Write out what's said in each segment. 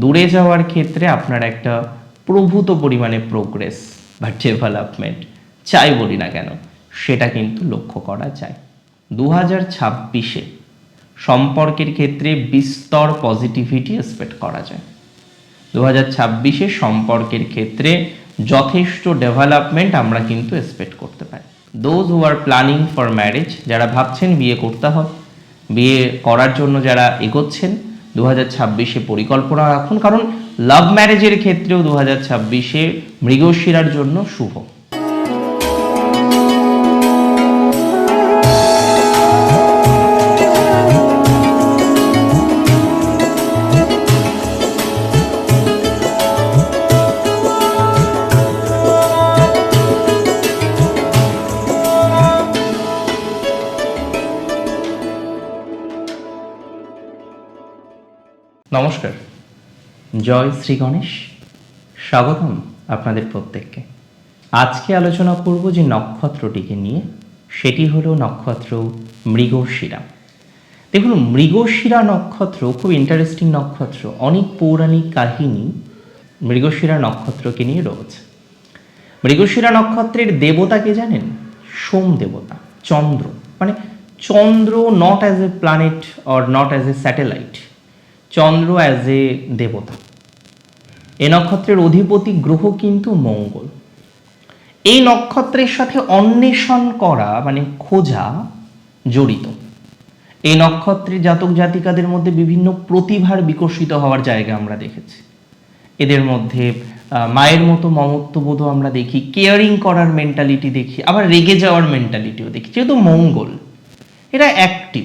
দূরে যাওয়ার ক্ষেত্রে আপনার একটা প্রভূত পরিমাণে প্রোগ্রেস বা ডেভেলপমেন্ট চাই বলি না কেন, সেটা কিন্তু লক্ষ্য করা যায়। দু হাজার ছাব্বিশে সম্পর্কের ক্ষেত্রে বিস্তর পজিটিভিটি এক্সপেক্ট করা যায়। দু হাজার ছাব্বিশে সম্পর্কের ক্ষেত্রে যথেষ্ট ডেভেলপমেন্ট আমরা কিন্তু এক্সপেক্ট করতে পারি। Those who are planning for marriage যারা ভাবছেন বিয়ে করতে হবে, বিয়ে করার জন্য যারা এগোচ্ছেন দু হাজার ছাব্বিশে পরিকল্পনা রাখুন, কারণ লাভ ম্যারেজের ক্ষেত্রেও দু হাজার ছাব্বিশে মৃগশিরার জন্য শুভ। নমস্কার। জয় শ্রী গণেশ। স্বাগতম আপনাদের প্রত্যেককে। আজকে আলোচনা করব যে নক্ষত্রটিকে নিয়ে। সেটি হলো নক্ষত্র মৃগশিরা। দেখুন, মৃগশিরা নক্ষত্র খুব ইন্টারেস্টিং নক্ষত্র। অনেক পৌরাণিক কাহিনী মৃগশিরা নক্ষত্রকে নিয়ে রয়েছে। মৃগশিরা নক্ষত্রের দেবতাকে জানেন? সোম দেবতা, চন্দ্র। মানে Chandra not as a planet or not as a satellite Chandra as a দেবতা। এ নক্ষত্রের অধিপতি গ্রহ কিন্তু মঙ্গল। এই নক্ষত্রের সাথে অন্বেষণ করা মানে খোঁজা, জড়িত। এই নক্ষত্রের জাতক জাতিকাদের মধ্যে বিভিন্ন প্রতিভার বিকশিত হওয়ার জায়গা আমরা দেখেছি। এদের মধ্যে মায়ের মতো মমত্ববোধও আমরা দেখি কেয়ারিং করার মেন্টালিটি দেখি, আবার রেগে যাওয়ার মেন্টালিটিও দেখি, যেহেতু মঙ্গল, এরা অ্যাক্টিভ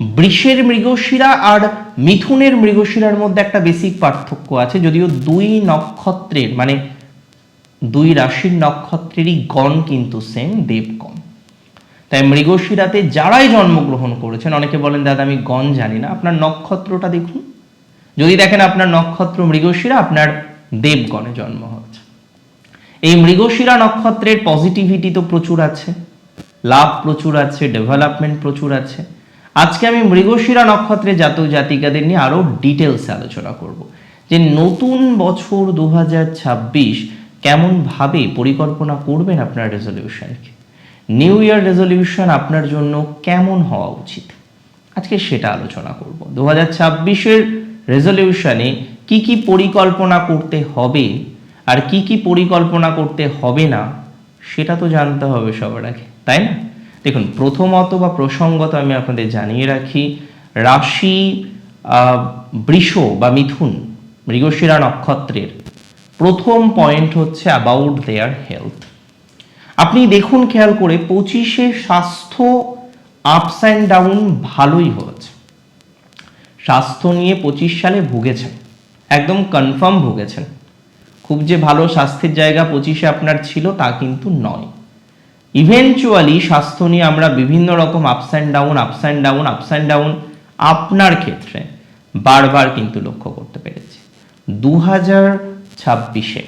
বৃষের মৃগশিরা আর মিথুনের মৃগশিরার মধ্যে একটা বেসিক পার্থক্য আছে, যদিও দুই নক্ষত্রের মানে দুই রাশির নক্ষত্রেরই গণ কিন্তু সেম দেবগণ তাই মৃগশিরাতে যারাই জন্মগ্রহণ করেছেন, অনেকে বলেন, দাদা, আমি গণ জানি না। আপনার নক্ষত্রটা দেখুন। যদি দেখেন আপনার নক্ষত্র মৃগশিরা, আপনার দেবগণে জন্ম হচ্ছে এই মৃগশিরা নক্ষত্রের পজিটিভিটি তো প্রচুর আছে, লাভ প্রচুর আছে ডেভেলপমেন্ট প্রচুর আছে। আজকে আমি মৃগশিরা নক্ষত্রে জাতক জাতিকাদের নিয়ে আরও ডিটেলসে আলোচনা করব। যে নতুন বছর দু হাজার ছাব্বিশ কেমন ভাবে পরিকল্পনা করবেন আপনার রেজলিউশনকে নিউ ইয়ার রেজলিউশন আপনার জন্য কেমন হওয়া উচিত? আজকে সেটা আলোচনা করব। দু হাজার ছাব্বিশের রেজলিউশনে কি কি পরিকল্পনা করতে হবে আর কি কি পরিকল্পনা করতে হবে না, সেটা তো জানতে হবে সবার আগে, তাই না? দেখুন, প্রথমত বা প্রসঙ্গত আমি আপনাদের জানিয়ে রাখি, রাশি বৃষ বা মিথুন, মৃগশিরা নক্ষত্রের প্রথম পয়েন্ট হচ্ছে অ্যাবাউট দেয়ার হেলথ আপনি দেখুন, খেয়াল করে পঁচিশে স্বাস্থ্য আপস অ্যান্ড ডাউন ভালোই হয়েছে। স্বাস্থ্য নিয়ে পঁচিশ সালে ভুগেছেন, একদম কনফার্ম ভুগেছেন। খুব যে ভালো স্বাস্থ্যের জায়গা পঁচিশে আপনার ছিল তা কিন্তু নয়। ইভেনচুয়ালি স্বাস্থ্য নিয়ে আমরা বিভিন্ন রকম ups and down ups and down ups and down আপনার ক্ষেত্রে বারবার কিন্তু লক্ষ্য করতে পেরেছি। দু হাজার ছাব্বিশে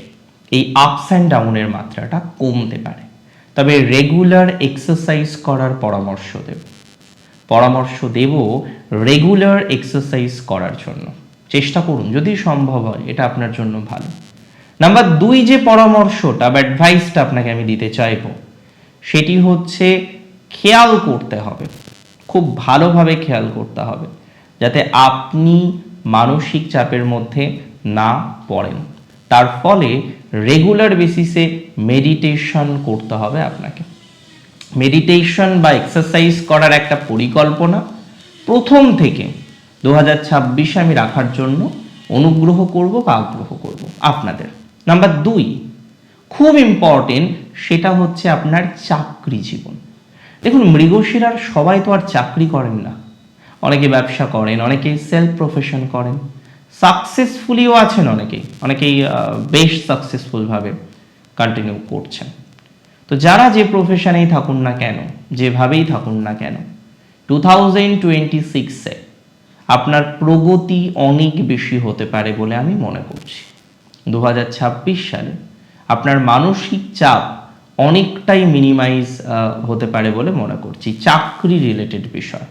এই আপস অ্যান্ড ডাউনের মাত্রাটা কমতে পারে। তবে রেগুলার এক্সারসাইজ করার পরামর্শ দেব। পরামর্শ দেব রেগুলার এক্সারসাইজ করার জন্য। চেষ্টা করুন, যদি সম্ভব হয়, এটা আপনার জন্য ভালো। নাম্বার দুই যে পরামর্শটা বা অ্যাডভাইসটা আপনাকে আমি দিতে চাইব সেটি হচ্ছে খেয়াল করতে হবে। খুব ভালোভাবে খেয়াল করতে হবে যাতে আপনি মানসিক চাপের মধ্যে না পড়েন। তার ফলে রেগুলার বেসিসে মেডিটেশন করতে হবে আপনাকে। মেডিটেশন বা এক্সারসাইজ করার একটা পরিকল্পনা প্রথম থেকে দু হাজার ছাব্বিশে আমি রাখার জন্য অনুগ্রহ করব বা আগ্রহ করব আপনাদের। নাম্বার দুই, খুব ইম্পর্টেন্ট সেটা হচ্ছে আপনার চাকরি জীবন। দেখুন, মৃগশিরার সবাই তো আর চাকরি করেন না। অনেকে ব্যবসা করেন, অনেকে সেলফ প্রফেশন করেন। সাকসেসফুলিও আছেন অনেকেই অনেকেই বেশ সাকসেসফুলভাবে কন্টিনিউ করছেন। তো যারা যে প্রফেশনেই থাকুন না কেন, যেভাবেই থাকুন না কেন টু থাউজেন্ড টোয়েন্টি সিক্সে আপনার প্রগতি অনেক বেশি হতে পারে বলে আমি মনে করছি। দু হাজার ছাব্বিশ সালে আপনার মানসিক চাপ অনেকটাই মিনিমাইজ হতে পারে বলে মনে করছি। চাকরি রিলেটেড বিষয়।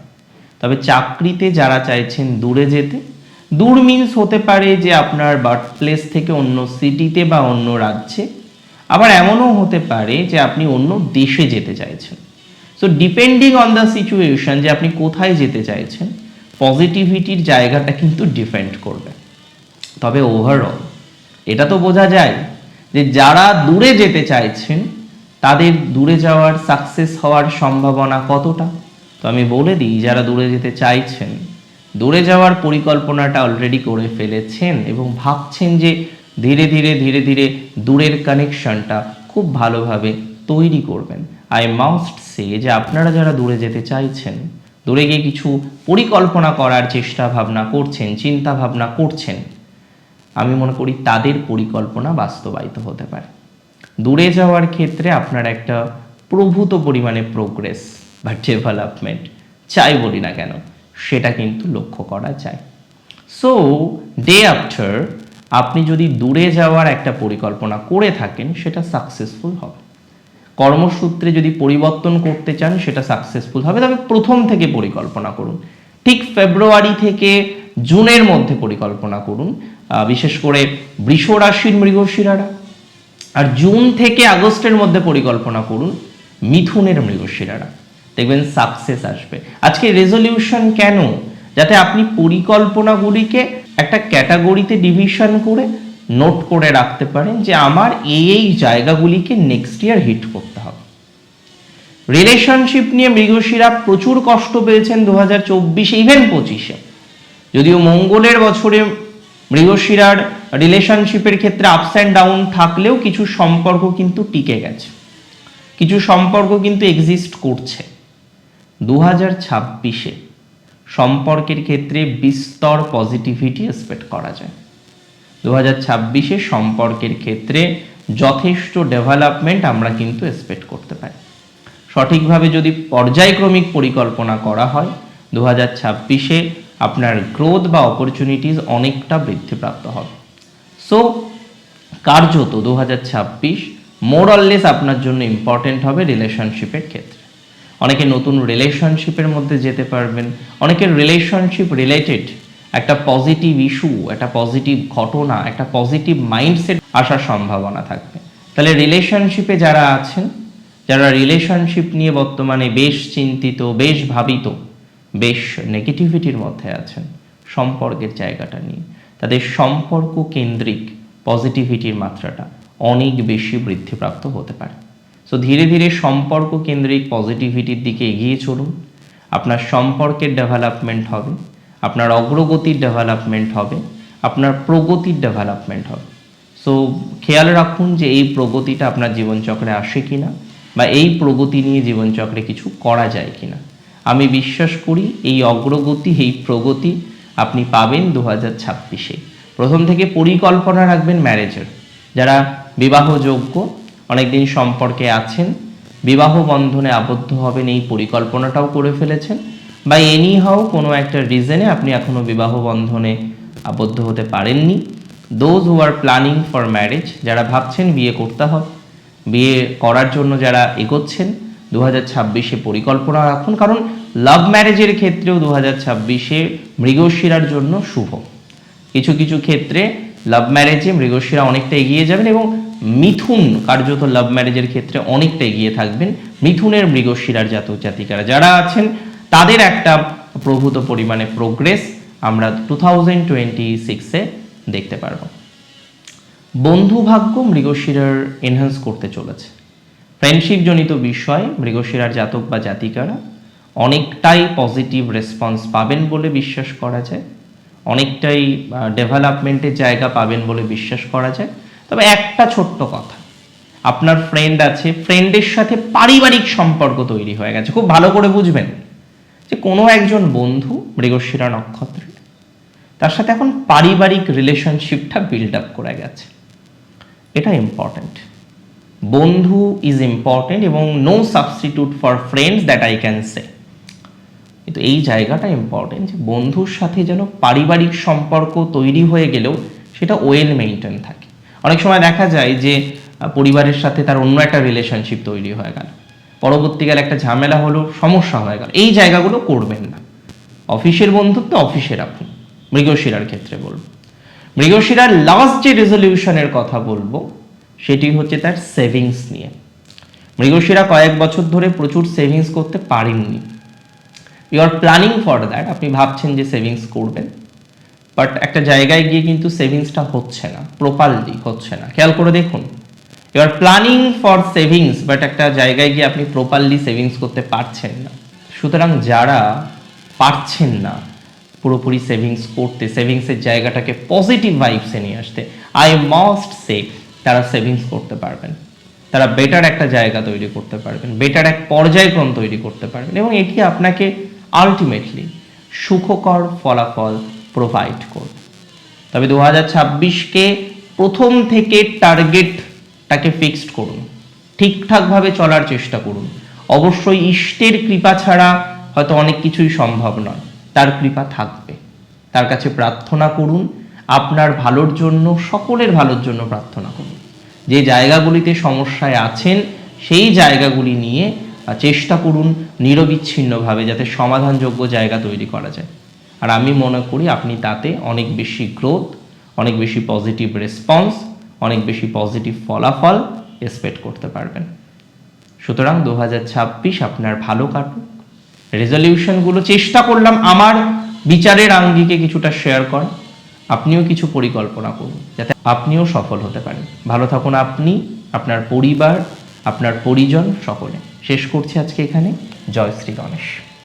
তবে চাকরিতে যারা চাইছেন দূরে যেতে, দূর মিন্স হতে পারে যে আপনার বার্থ প্লেস থেকে অন্য সিটিতে বা অন্য রাজ্যে। আবার এমনও হতে পারে যে আপনি অন্য দেশে যেতে চাইছেন। So depending on the situation যে আপনি কোথায় যেতে চাইছেন পজিটিভিটির জায়গাটা কিন্তু ডিপেন্ড করবে। তবে ওভারঅল এটা তো বোঝা যায় যে যারা দূরে যেতে চাইছেন তাদের দূরে যাওয়ার সাকসেস হওয়ার সম্ভাবনা কতটা? তো আমি বলে দিই, যারা দূরে যেতে চাইছেন, দূরে যাওয়ার পরিকল্পনাটা অলরেডি করে ফেলেছেন এবং ভাবছেন যে ধীরে ধীরে ধীরে ধীরে দূরের কানেকশনটা খুব ভালোভাবে তৈরি করবেন। আই মাস্ট সে যে আপনারা যারা দূরে যেতে চাইছেন, দূরে গিয়ে কিছু পরিকল্পনা করার চেষ্টা ভাবনা করছেন, চিন্তা ভাবনা করছেন, আমি মনে করি তাদের পরিকল্পনা বাস্তবায়িত হতে পারে। দূরে যাওয়ার ক্ষেত্রে আপনার একটা প্রভূত পরিমাণে প্রোগ্রেস বা ডেভেলপমেন্ট চাই বলি না কেন, সেটা কিন্তু লক্ষ্য করা যায়। সো ডে আফটার আপনি যদি দূরে যাওয়ার একটা পরিকল্পনা করে থাকেন, সেটা সাকসেসফুল হবে। কর্মসূত্রে যদি পরিবর্তন করতে চান, সেটা সাকসেসফুল হবে। তবে প্রথম থেকে পরিকল্পনা করুন। ঠিক ফেব্রুয়ারি থেকে জুনের মধ্যে পরিকল্পনা করুন। বিশেষ করে বৃষ রাশির মৃগশিরারা আর জুন থেকে আগস্টের মধ্যে পরিকল্পনা করুন, মিথুনের মৃগশিরারা। দেখবেন সাকসেস আসবে। আজকে রেজলিউশন কেন? যাতে আপনি পরিকল্পনাগুলিকে একটা ক্যাটাগরিতে ডিভিশন করে নোট করে রাখতে পারেন যে আমার এই এই জায়গাগুলিকে নেক্সট ইয়ার হিট করতে হবে। রিলেশনশিপ নিয়ে মৃগশিরা প্রচুর কষ্ট পেয়েছেন দু হাজার চব্বিশে ইভেন পঁচিশে। যদিও মঙ্গলের বছরে মৃগশিরার রিলেশনশিপের ক্ষেত্রে আপস অ্যান্ড ডাউন থাকলেও কিছু সম্পর্ক কিন্তু টিকে গেছে। কিছু সম্পর্ক কিন্তু এক্সিস্ট করছে। দু হাজার ছাব্বিশে সম্পর্কের ক্ষেত্রে বিস্তর পজিটিভিটি এক্সপেক্ট করা যায়। দু হাজার ছাব্বিশে সম্পর্কের ক্ষেত্রে যথেষ্ট ডেভেলপমেন্ট আমরা কিন্তু এক্সপেক্ট করতে পারি। সঠিকভাবে যদি পর্যায়ক্রমিক পরিকল্পনা করা হয় দু হাজার ছাব্বিশে আপনার গ্রোথ বা অপরচুনিটিস অনেকটা বৃদ্ধিপ্রাপ্ত হবে। সো কার্যত দু হাজার ছাব্বিশ মোরললেস আপনার জন্য ইম্পর্টেন্ট হবে রিলেশনশিপের ক্ষেত্রে। অনেকে নতুন রিলেশনশিপের মধ্যে যেতে পারবেন, অনেকের রিলেশনশিপ রিলেটেড একটা পজিটিভ ইস্যু একটা পজিটিভ ঘটনা, একটা পজিটিভ মাইন্ডসেট আসার সম্ভাবনা থাকবে। তাহলে রিলেশনশিপে যারা আছেন, যারা রিলেশনশিপ নিয়ে বর্তমানে বেশ চিন্তিত, বেশ ভাবিত, বেশ নেগেটিভিটির মধ্যে আছেন, সম্পর্কের জায়গাটা নিয়ে। তাদের সম্পর্ক কেন্দ্রিক পজিটিভিটির মাত্রাটা অনেক বেশি বৃদ্ধিপ্রাপ্ত হতে পারে। সো ধীরে ধীরে সম্পর্ক কেন্দ্রিক পজিটিভিটির দিকে এগিয়ে চলুন। আপনার সম্পর্কের ডেভেলপমেন্ট হবে, আপনার অগ্রগতির ডেভেলপমেন্ট হবে, আপনার প্রগতির ডেভেলপমেন্ট হবে। সো খেয়াল রাখুন যে এই প্রগতিটা আপনার জীবনচক্রে আসে কিনা বা এই প্রগতি নিয়ে জীবনচক্রে কিছু করা যায় কিনা। আমি বিশ্বাস করি এই অগ্রগতি, এই প্রগতি আপনি পাবেন দু হাজার ছাব্বিশে। প্রথম থেকে পরিকল্পনা রাখবেন ম্যারেজের। যারা বিবাহযোগ্য, অনেকদিন সম্পর্কে আছেন, বিবাহ বন্ধনে আবদ্ধ হবেন, এই পরিকল্পনাটাও করে ফেলেছেন। বা এনি হাও কোনো একটা রিজনে আপনি এখনও বিবাহ বন্ধনে আবদ্ধ হতে পারেননি। Those who are planning for marriage যারা ভাবছেন বিয়ে করতে হবে, বিয়ে করার জন্য যারা এগোচ্ছেন দু হাজার ছাব্বিশে পরিকল্পনা রাখুন। কারণ লাভ ম্যারেজের ক্ষেত্রেও দু হাজার ছাব্বিশে মৃগশিরার জন্য শুভ। কিছু কিছু ক্ষেত্রে লাভ ম্যারেজে মৃগশিরা অনেকটা এগিয়ে যাবেন এবং মিথুন, কার্যত লাভ ম্যারেজের ক্ষেত্রে অনেকটা এগিয়ে থাকবেন মিথুনের মৃগশিরার জাতক জাতিকারা। যারা আছেন, তাদের একটা প্রভূত পরিমাণে প্রোগ্রেস আমরা টু থাউজেন্ড টোয়েন্টি সিক্সে দেখতে পারব। বন্ধু ভাগ্য মৃগশিরার এনহান্স করতে চলেছে। ফ্রেন্ডশিপ জনিত বিষয় মৃগশিরার জাতক বা জাতিকারা অনেকটাই পজিটিভ রেসপন্স পাবেন বলে বিশ্বাস করা যায়, অনেকটাই ডেভেলপমেন্টের জায়গা পাবেন বলে বিশ্বাস করা যায়। তবে একটা ছোট্ট কথা, আপনার ফ্রেন্ড আছে ফ্রেন্ডের সাথে পারিবারিক সম্পর্ক তৈরি হয়ে গেছে, খুব ভালো করে বুঝবেন যে কোনো একজন বন্ধু মৃগশিরা নক্ষত্রের তার সাথে এখন পারিবারিক রিলেশনশিপটা বিল্ড আপ করে গেছে। এটা ইম্পর্ট্যান্ট বন্ধু ইজ ইম্পর্ট্যান্ট এবং no substitute for friends that I can say কিন্তু এই জায়গাটা ইম্পর্টেন্ট যে বন্ধুর সাথে যেন পারিবারিক সম্পর্ক তৈরি হয়ে গেলেও সেটা ওয়েল মেনটেন থাকে। অনেক সময় দেখা যায় যে পরিবারের সাথে তার অন্য একটা রিলেশনশিপ তৈরি হয়ে গেল। পরবর্তীকালে একটা ঝামেলা হলো, সমস্যা হয়ে গেল। এই জায়গাগুলো করবেন না। অফিসের বন্ধুত্ব অফিসে রাখুন। মৃগশিরার ক্ষেত্রে বলব। মৃগশিরার লাস্ট যে রেজলিউশনের কথা বলব, সেটি হচ্ছে তার সেভিংস নিয়ে। মৃগশিরা কয়েক বছর ধরে প্রচুর সেভিংস করতে পারেননি। You are planning for that আপনি ভাবছেন যে সেভিংস করবেন বাট একটা জায়গায় গিয়ে কিন্তু সেভিংসটা হচ্ছে না প্রপারলি হচ্ছে না। খেয়াল করে দেখুন you are planning for savings but একটা জায়গায় গিয়ে আপনি প্রপারলি সেভিংস করতে পারছেন না। সুতরাং যারা পারছেন না পুরোপুরি সেভিংস করতে সেভিংসের জায়গাটাকে পজিটিভ ভাইবসে নিয়ে আসতে আই মাস্ট সে তারা সেভিংস করতে পারবেন। তারা বেটার একটা জায়গা তৈরি করতে পারবেন বেটার এক পর্যায়ক্রম তৈরি করতে পারবেন, এবং এটি আপনাকে আলটিমেটলি সুখকর ফলাফল প্রোভাইড করবে। তবে দু হাজার ছাব্বিশকে প্রথম থেকে টার্গেটটাকে ফিক্সড করুন। ঠিকঠাকভাবে চলার চেষ্টা করুন। অবশ্যই ইষ্টের কৃপা ছাড়া হয়তো অনেক কিছুই সম্ভব নয়। তার কৃপা থাকবে। তার কাছে প্রার্থনা করুন, আপনার ভালোর জন্য, সকলের ভালোর জন্য প্রার্থনা করুন। যে জায়গাগুলিতে সমস্যায় আছেন, সেই জায়গাগুলি নিয়ে চেষ্টা করুন নিরবিচ্ছিন্নভাবে যাতে সমাধানযোগ্য জায়গা তৈরি করা যায়। আর আমি মনে করি আপনি তাতে অনেক বেশি গ্রোথ অনেক বেশি পজিটিভ রেসপন্স অনেক বেশি পজিটিভ ফলাফল এক্সপেক্ট করতে পারবেন। সুতরাং দু হাজার ছাব্বিশ আপনার ভালো কাটুক। রেজলিউশনগুলো চেষ্টা করলাম আমার বিচারের আঙ্গিকে কিছুটা শেয়ার করা আপনিও কিছু পরিকল্পনা করুন যাতে আপনিও সফল হতে পারেন। ভালো থাকুন আপনি, আপনার পরিবার, আপনার পরিজন সকলে। শেষ করছি আজকে এখানে। জয় শ্রী গণেশ।